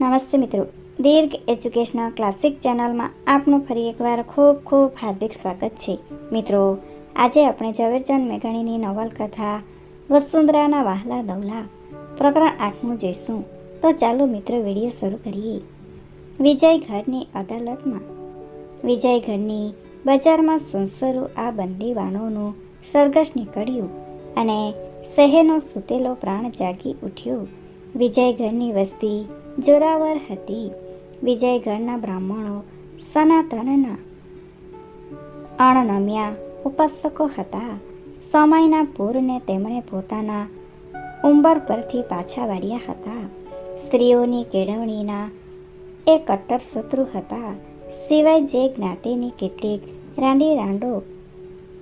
નમસ્તે મિત્રો. દીર્ઘ educational classic ચેનલમાં આપનું ફરી એકવાર ખૂબ ખૂબ હાર્દિક સ્વાગત છે. મિત્રો, આજે આપણે ઝવેરચંદ મેઘાણીની નવલકથા વસુંધરાના વાહલા દવલા, પ્રકરણ આઠમું જોઈશું. તો ચાલો મિત્રો વીડિયો શરૂ કરીએ. વિજયગઢની અદાલતમાં. વિજયગઢની બજારમાં સુનસરું આ બંદીવાનોનું સરઘસ નીકળ્યું અને શહેરનો સૂતેલો પ્રાણ જાગી ઉઠ્યો. વિજયગઢની વસ્તી જોરાવર હતી. વિજયગઢના બ્રાહ્મણો સનાતનના અણનમ્યા ઉપાસકો હતા. સમયના પૂરને તેમણે પોતાના ઉંબર પરથી પાછા વાળ્યા હતા. સ્ત્રીઓની કેળવણીના એ કટ્ટર શત્રુ હતા. સિવાય જે જ્ઞાતિની કેટલીક રાંડી રાંડો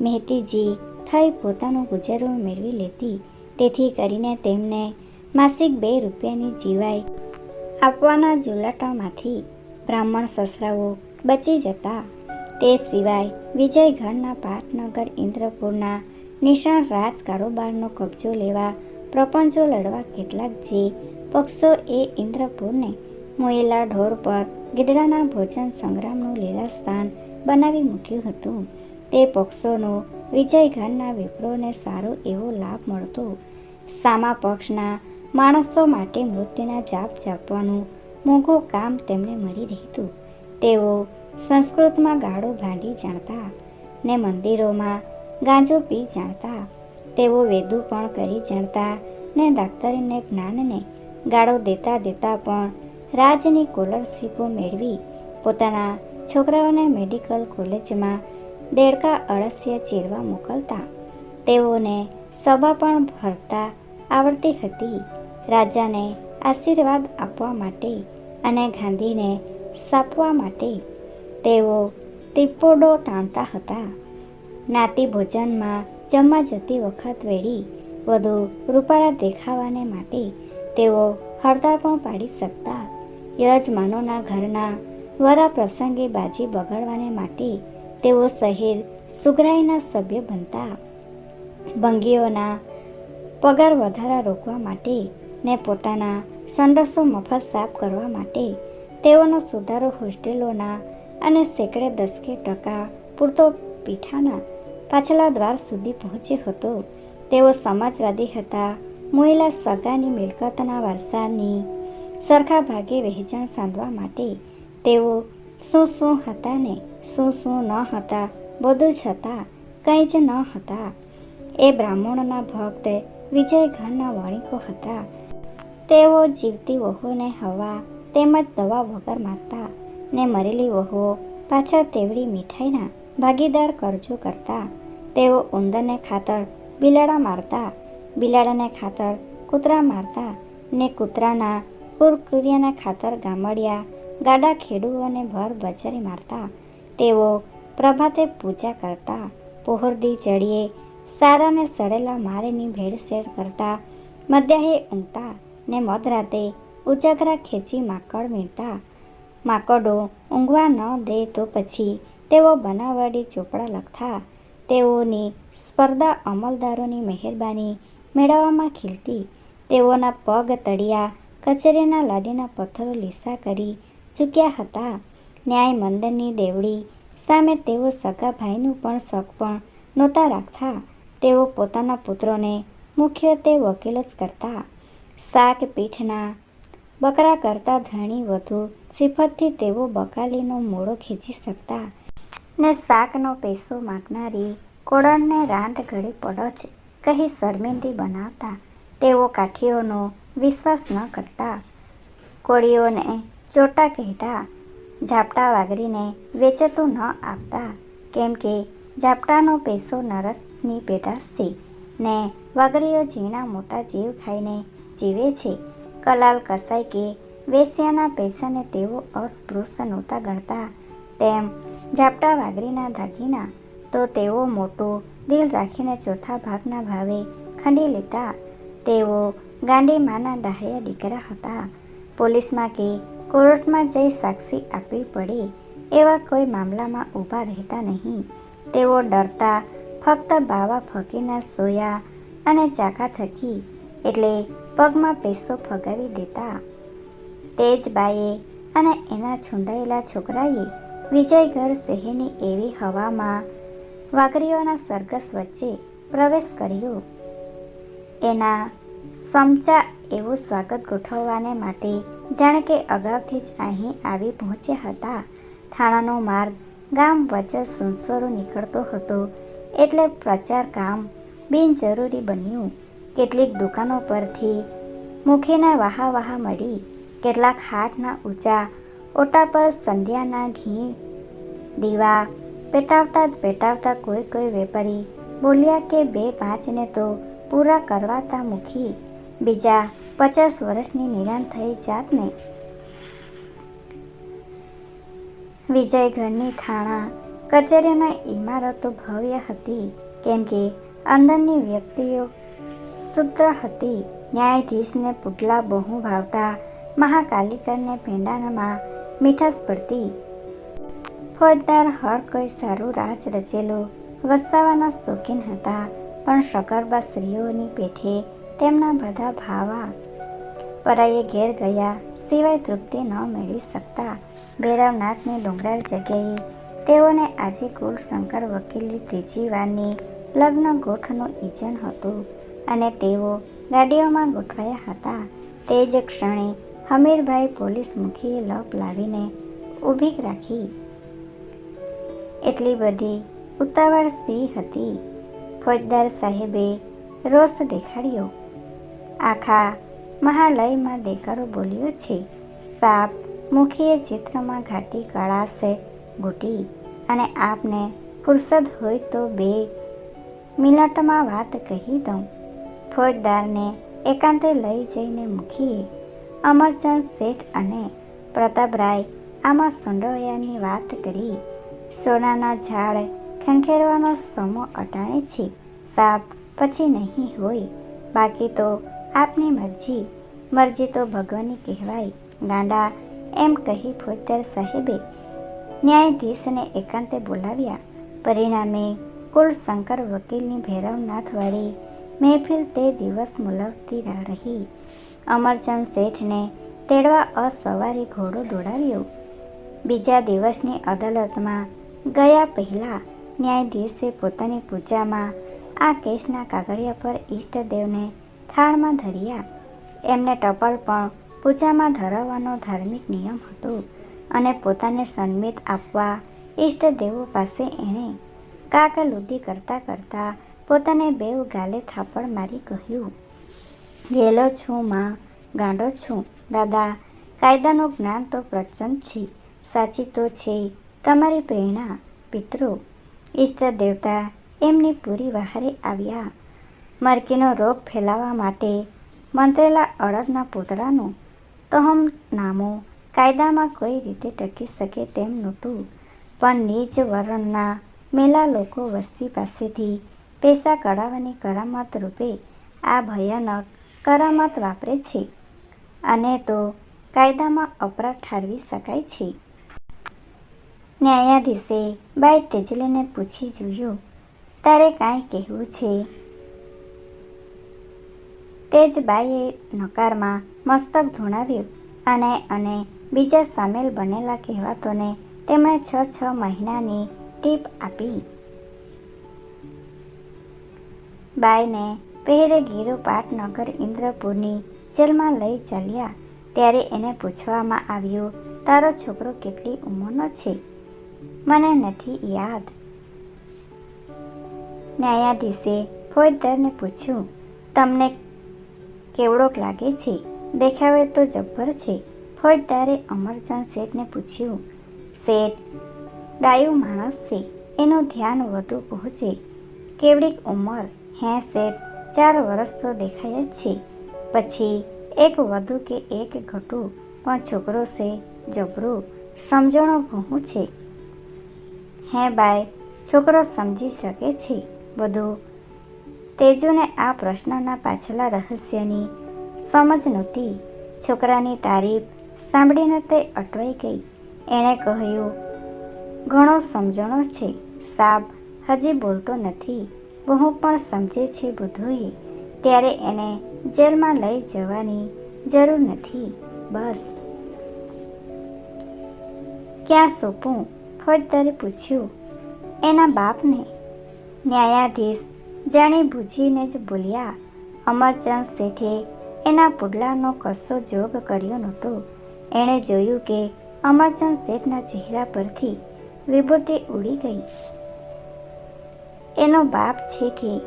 મહેતીજી થઈ પોતાનું ગુજરણ મેળવી લેતી. તેથી કરીને તેમને માસિક બે રૂપિયાની જીવાય આપવાના ઝુલાટામાંથી બ્રાહ્મણ સસરાઓ બચી જતા. તે સિવાય વિજયગઢના પાટનગર ઇન્દ્રપુરના નિશાળ રાજ કારોબારનો કબજો લેવા પ્રપંચો લડવા કેટલાક જે પક્ષો એ ઇન્દ્રપુરને મોયેલા ઢોર પર ગીદડાના ભોજન સંગ્રામનું લીલા સ્થાન બનાવી મૂક્યું હતું. તે પક્ષોનો વિજયગઢના વિપ્રોને સારો એવો લાભ મળતો. સામા પક્ષના માણસો માટે મૃત્યુના જાપ જાપવાનું મોંઘું કામ તેમને મળી રહેતું. તેઓ સંસ્કૃતમાં ગાળો ભાંડી જાણતા ને મંદિરોમાં ગાંજો પી જાણતા. તેઓ વેદું પણ કરી જાણતા ને દાક્તરીને જ્ઞાનને ગાળો દેતા દેતા પણ રાજની કોલરશીપો મેળવી પોતાના છોકરાઓને મેડિકલ કોલેજમાં દેડકા અળસિયા ચીરવા મોકલતા. તેઓને સભા પણ ભરતા આવડતી હતી. રાજાને આશીર્વાદ આપવા માટે અને ગાંધીને સાપવા માટે તેઓ તિપોડો તાણતા હતા. નાતી ભોજનમાં જમવા જતી વખત વેળી વધુ રૂપાળા દેખાવાને માટે તેઓ હડતાળ પણ પાડી શકતા. યજમાનોના ઘરના વરા પ્રસંગે બાજી બગાડવાને માટે તેઓ શહેર સુગરાઈના સભ્ય બનતા. ભંગીઓના પગાર વધારા રોકવા માટે ને પોતાના સંડસો મફત સાફ કરવા માટે તેઓનો સુધારો હોસ્ટેલોના અને સેંકડે દસકે ટકા પૂરતો પીઠાના પાછલા દ્વાર સુધી પહોંચ્યો હતો. તેઓ સમાજવાદી હતા. મહિલા સગાની મિલકતના વારસાની સરખા ભાગે વહેંચાણ સાંધવા માટે તેઓ શું શું હતા ને શું શું ન હતા બધું જ હતા. કંઈ જ ન હતા. એ બ્રાહ્મણોના ભક્ત વિજયગઢના વણિકો હતા. તેઓ જીવતી વહુને હવા તેમજ દવા વગર મારતા ને મરેલી વહુઓ પાછળ તેવડી મીઠાઈના ભાગીદાર કરજો કરતા. તેઓ ઉંદરને ખાતર બિલાડા મારતા, બિલાડાને ખાતર કૂતરા મારતા ને કૂતરાના કુરકુરિયાના ખાતર ગામડિયા, ગાડા ખેડૂઓને ભર બજારી મારતા. તેઓ પ્રભાતે પૂજા કરતા, પોહરદી ચડીએ સારાને સડેલા મારેની ભેળસેળ કરતા મધ્યાહે ઊંઘતા ને મધરાતે ઉજાગરા ખેંચી માકડ મેળતા માકડો ઊંઘવા ન દે તો પછી તેઓ બનાવડી ચોપડા લખતા. તેઓની સ્પર્ધા અમલદારોની મહેરબાની મેળવવામાં ખીલતી. તેઓના પગ તળિયા, કચેરીના લાદીના પથ્થરો લીસા કરી ચૂક્યા હતા. ન્યાય મંદિરની દેવડી સામે તેઓ સગા ભાઈનું પણ શક પણ નહોતા રાખતા. તેઓ પોતાના પુત્રોને મુખ્યત્વે વકીલ જ કરતા. શાક પીઠના બકરા કરતાં ધણી વધુ સિફતથી તેઓ બકાલીનો મોડો ખેંચી શકતા. ને શાકનો પૈસો માગનારી કોળણને રાંટ ઘડી પડો જ કહી શર્મિંદી બનાવતા. તેઓ કાઠીઓનો વિશ્વાસ ન કરતા. કોળીઓને ચોટા કહેતા. ઝાપટા વાગરીને વેચતું ન આપતા. કેમ કે ઝાપટાનો પૈસો નરકની પેદાશથી ને વાગરીઓ ઝીણા મોટા જીવ ખાઈને જીવે છે. કલાલ કસાઈ કે વેશ્યાના પૈસાને તેઓ અસ્પૃશ્ય નહોતા ગણતા. તેમ ઝાપટા વાગરીના દાગીના તો તેઓ મોટું દિલ રાખીને ચોથા ભાગના ભાવે ખંડી લેતા. તેઓ ગાંડી માના ડાહ્યા દીકરા હતા. પોલીસમાં કે કોર્ટમાં જઈ સાક્ષી આપવી પડે એવા કોઈ મામલામાં ઊભા રહેતા નહીં. તેઓ ડરતા ફક્ત બાવા ફકીના સોયા અને ચાકા થકી એટલે પગમાં પૈસો ફગાવી દેતા. તેજબાઈએ અને એના છૂંદાયેલા છોકરાએ વિજયગઢ શહેરની એવી હવામાં વાઘરીઓના સરઘસ વચ્ચે પ્રવેશ કર્યો. એના સમચા એવું સ્વાગત ગોઠવવાને માટે જાણે કે અગાઉથી જ અહીં આવી પહોંચ્યા હતા. થાણાનો માર્ગ ગામ વચ્ચે સુનસરો નીકળતો હતો એટલે પ્રચાર કામ બિનજરૂરી બન્યું. કેટલીક દુકાનો પરથી મુખીના વાહા વાહા મળી. કેટલાક હાથના ઊંચા, ઓટા પર સંધ્યાના ઘી, દીવા પેટાવતા પેટાવતા કોઈ કોઈ વેપારી બોલ્યા કે બે પાંચને તો પૂરા કરવાતા મૂકી બીજા પચાસ વર્ષની નિરાન થઈ જાતને. ઘરની થાણા કચેરીના ઇમારતો ભવ્ય હતી, કેમ કે અંદરની વ્યક્તિઓ શુદ્ર હતી. ન્યાયાધીશને પુટલા બહુ ભાવતા મહાકાલિકાને પેંડાનામાં મીઠાશ પડતી. ફોજદાર હર કોઈ સારું રાજ રચેલું, વસાવાના શોખીન હતા, પણ સગર્ભા સ્ત્રીઓની પેઠે તેમના બધા ભાવા. પરાયે ઘેર ગયા, સિવાય તૃપ્તિ ન મેળવી શકતા. ભૈરવનાથની ડુંગરાળ જગ્યાએ તેઓને આજે કુલશંકર વકીલની ત્રીજી વારની લગ્ન ગોઠનું ઇજન હતું અને તેઓ ગાડીઓમાં ગોઠવાયા હતા. તે જ ક્ષણે હમીરભાઈ પોલીસ મુખીએ લપ લાવીને ઊભી રાખી. એટલી બધી ઉતાવળ સી હતી. ફોજદાર સાહેબે રોષ દેખાડ્યો. આખા મહાલયમાં દેકારો બોલ્યો છે, સાપ મુખીએ ચિત્રમાં ઘાટી કળાશે ગૂટી. અને આપને ફુરસદ હોય તો બે. મિનિટમાં વાત કહી દઉં. ફોજદારને એકાંતે લઈ જઈને મૂકીએ. અમરચંદ શેઠ અને પ્રતાપરાય આમાં સંડોયાની વાત કરી. સોનાના ઝાડ ખંખેરવાનો સમો અટાણે છે. સાપ પછી નહીં હોય. બાકી તો આપની મરજી. મરજી તો ભગવાનની કહેવાય. ગાંડા એમ કહી ફોજદાર સાહેબે ન્યાયાધીશને એકાંતે બોલાવ્યા. પરિણામે કુલશંકર વકીલની ભૈરવનાથવાળી મહેફિલ તે દિવસ મુલવતી રહી. અમરચંદ શેઠને તેડવા અસવારી ઘોડો દોડાવ્યો. બીજા દિવસની અદાલતમાં ગયા પહેલાં ન્યાયાધીશે પોતાની પૂજામાં આ કેસના કાગળિયા પર ઈષ્ટદેવને થાળમાં ધર્યા. એમને ટપાલ પણ પૂજામાં ધરાવવાનો ધાર્મિક નિયમ હતો. અને પોતાને સન્મિત આપવા ઈષ્ટદેવો પાસે એણે કાકલુદી કરતાં કરતાં પોતાને બેવ ગાલે થાપડ મારી કહ્યું, ગેલો છું માં, ગાંડો છું. દાદા, કાયદાનું જ્ઞાન તો પ્રચંડ છે, સાચી તો છે. તમારી પ્રેરણા પિતૃ ઈષ્ટ દેવતા એમની પૂરી વહારે આવ્યા. મરકીનો રોગ ફેલાવવા માટે મંત્રેલા અડદના પૂતળાનું તહમ નામું કાયદામાં કોઈ રીતે ટકી શકે તેમ નહોતું. પણ નીચ વર્ણના મેલા લોકો વસ્તી પાસેથી પૈસા કઢાવવાની કરામત રૂપે આ ભયાનક કરામત વાપરે છે અને તો કાયદામાં અપરાધ ઠારવી શકાય છે. ન્યાયાધીશે બાઈ તેજલીને પૂછી જોયું, તારે કાંઈ કહેવું છે? તે જ બાઈએ નકારમાં મસ્તક ધૂણાવ્યું અને અને બીજા સામેલ બનેલા કહેવાતોને તેમણે છ છ મહિનાની ટીપ આપી. બાઈને પહેરે ગીરો પાટનગર ઇન્દ્રપુરની જેલમાં લઈ ચાલ્યા. ત્યારે એને પૂછવામાં આવ્યું, તારો છોકરો કેટલી ઉંમરનો છે? મને નથી યાદ. ન્યાયાધીશે ફોજદારને પૂછ્યું, તમને કેવડોક લાગે છે? દેખાવે તો જબ્બર છે. ફોજદારે અમરચંદ શેઠને પૂછ્યું, શેઠ ડાયું માણસ છે, એનું ધ્યાન વધુ પહોંચે. કેવડીક ઉંમર, હે શેઠ, ચાર વર્ષ તો દેખાય જ છે. પછી એક વધુ કે એક ઘટું, પણ છોકરો છે, જબરું, સમજણો ભૂ છે. હે બાય છોકરો સમજી શકે છે, બધું. તેજુને આ પ્રશ્નના પાછલા રહસ્યની સમજ નહોતી. છોકરાની તારીફ સાંભળીને તે અટવાઈ ગઈ. એણે કહ્યું, ઘણો સમજણો છે, સાબ. હજી બોલતો નથી. બહુ પણ સમજે છે બધુંય. ત્યારે એને જેલમાં લઈ જવાની જરૂર નથી. બસ. ક્યાં સોંપું? ફોજદારે પૂછ્યું. એના બાપને. ન્યાયાધીશ. જાણી બૂજીને જ બોલ્યા. અમરચંદ શેઠે એના પુડલાનો કશો જોગ કર્યો નહોતો. એણે જોયું કે અમરચંદ શેઠના ચહેરા પરથી વિભૂતિ ઉડી ગઈ. એનો બાપ છે કે?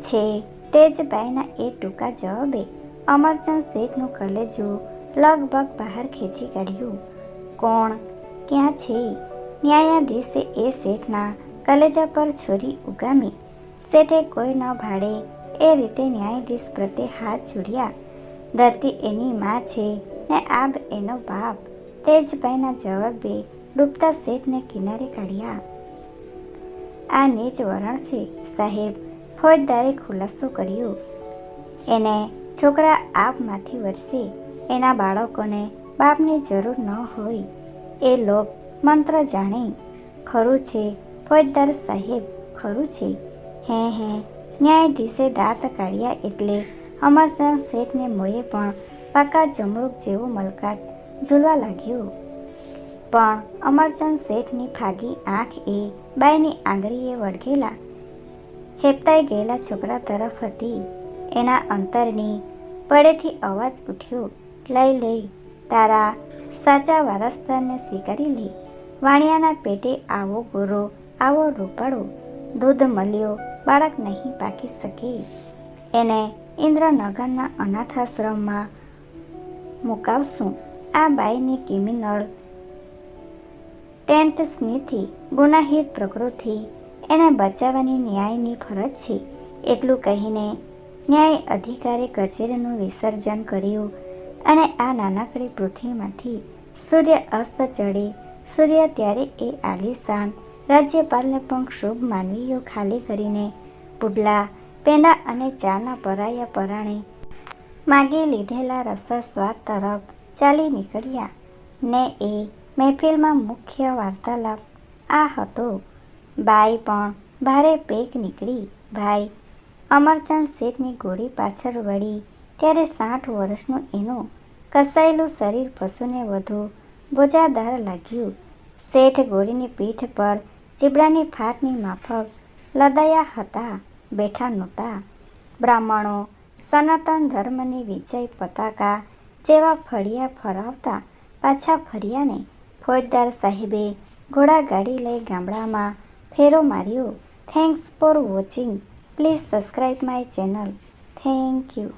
છે તેજભાઈના એ ટૂંકા જવાબે અમરચંદ શેઠનું કલેજું લગભગ બહાર ખેંચી કાઢ્યું. કોણ? ક્યાં છે? ન્યાયાધીશે એ શેઠના કલેજા પર છોરી ઉગામી. શેઠે કોઈ ન ભાડે એ રીતે ન્યાયાધીશ પ્રત્યે હાથ જોડ્યા. ધરતી એની માં છે ને આબ એનો બાપ. તેજભાઈના જવાબે ડૂબતા શેઠને કિનારે કાઢ્યા. આ નીચ વરણ છે સાહેબ, ફોજદારે ખુલાસો કર્યો. એને છોકરા આપમાંથી વરસે. એના બાળકોને બાપની જરૂર ન હોય. એ લોક મંત્ર જાણે. ખરું છે, ફોજદાર સાહેબ, ખરું છે. હે હે, ન્યાયાધીશે દાંત કાઢ્યા એટલે અમરસર શેઠને મોએ પણ પાકા જમરૂક જેવું મલકાટ ઝૂલવા લાગ્યું. પણ અમરચંદ શેઠની ફાગી આંખ એ બાઈની આંગળીએ વળગેલા હેપતાઈ ગયેલા છોકરા તરફ હતી. એના અંતરની પડેથી અવાજ ઉઠ્યો, લઈ લઈ, તારા સાચા વારસદારને સ્વીકારી લે. વાણિયાના પેટે આવો ગોરો, આવો રોપાડો દૂધ મળ્યો, બાળક નહીં પાકી શકે. એને ઇન્દ્રનગરના અનાથાશ્રમમાં મુકાવશું. આ બાઈની ક્રિમિનલ ટેન્ટસ્નીથી ગુનાહિત પ્રકૃતિ, એને બચાવવાની ન્યાયની ફરજ છે. એટલું કહીને ન્યાય અધિકારી કચેરીનું વિસર્જન કર્યું અને આ નાનકડી પૃથ્વીમાંથી સૂર્ય અસ્ત ચડે, સૂર્ય ત્યારે એ આલિશાન રાજ્યપાલને પણ શુભ માનવીઓ ખાલી કરીને પુડલા પેંડા અને ચાના પરાયા પરાણે માગી લીધેલા રસા સ્વાદ તરફ ચાલી નીકળ્યા. ને એ મહેફિલમાં મુખ્ય વાર્તાલાપ આ હતો. બાઈ પણ ભારે પેક નીકળી. ભાઈ, અમરચંદ શેઠની ગોળી પાછળ વળી ત્યારે સાઠ વર્ષનું એનું કસાયેલું શરીર પશુને વધુ બોજાદાર લાગ્યું. શેઠ ગોળીની પીઠ પર ચીબડાની ફાટની માફક લદાયા હતા. બેઠા નહોતા. બ્રાહ્મણો સનાતન ધર્મની વિજય પતાકા જેવા ફળિયા ફરાવતા પાછા ફર્યાને ફોજદાર સાહેબે ઘોડાગાડી લઈ ગામડામાં ફેરો માર્યો. Thanks for watching please subscribe my channel thank you